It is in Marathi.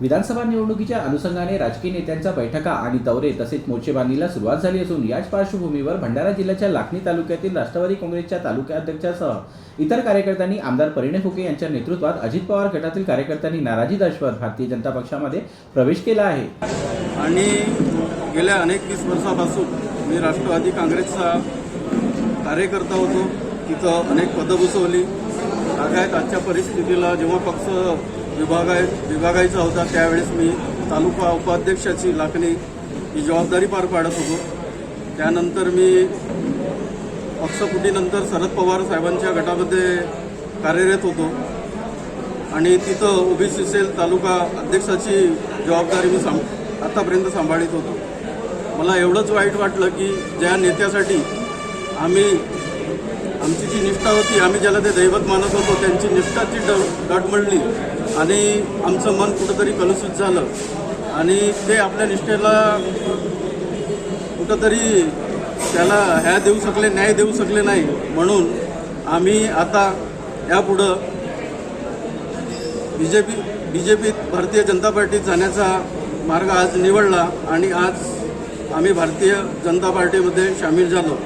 विधानसभा निवडणुकीच्या अनुषंगाने राजकीय नेत्यांच्या बैठका आणि दौरे तसेच मोर्चेबांधणीला सुरुवात झाली असून याच पार्श्वभूमीवर भंडारा जिल्ह्याच्या लाखनी तालुक्यातील राष्ट्रवादी काँग्रेसच्या तालुकाध्यक्षासह इतर कार्यकर्त्यांनी आमदार परिणय फुके यांच्या नेतृत्वात अजित पवार गटातील कार्यकर्त्यांनी नाराजी दर्शवत भारतीय जनता पक्षामध्ये प्रवेश केला आहे. आणि गेल्या अनेक वीस वर्षापासून मी राष्ट्रवादी काँग्रेसचा कार्यकर्ता होतो. तिथं अनेक पदं भूषवली आगायत आजच्या परिस्थितीला जेव्हा पक्ष विभागाय विभागायचा होता. त्यावेळेस मी तालुका उपाध्यक्षाची लाखणी ही जबाबदारी पार पाडत होतो. त्यानंतर मी पक्षफुटीनंतर शरद पवार साहेबांच्या गटामध्ये कार्यरत होतो. आणि तिथं ओबीसी सेल तालुका अध्यक्षाची जबाबदारी मी सांभ आतापर्यंत सांभाळीत होतो. मला एवढंच वाईट वाटलं की ज्या नेत्यासाठी आम्ही आमची जी निष्ठा होती आम्ही ज्याला ते दैवत मानत होतो त्यांची निष्ठाची ड डगमळली आणि आमचं मन कुठंतरी कलुषित झालं. आणि ते आपल्या निष्ठेला कुठंतरी त्याला ह्या देऊ शकले न्याय देऊ शकले नाही. म्हणून आम्ही आता यापुढं B J P B J पीत भारतीय जनता पार्टीत जाण्याचा मार्ग आज निवडला आणि आज आम्ही भारतीय जनता पार्टीमध्ये सामील झालो.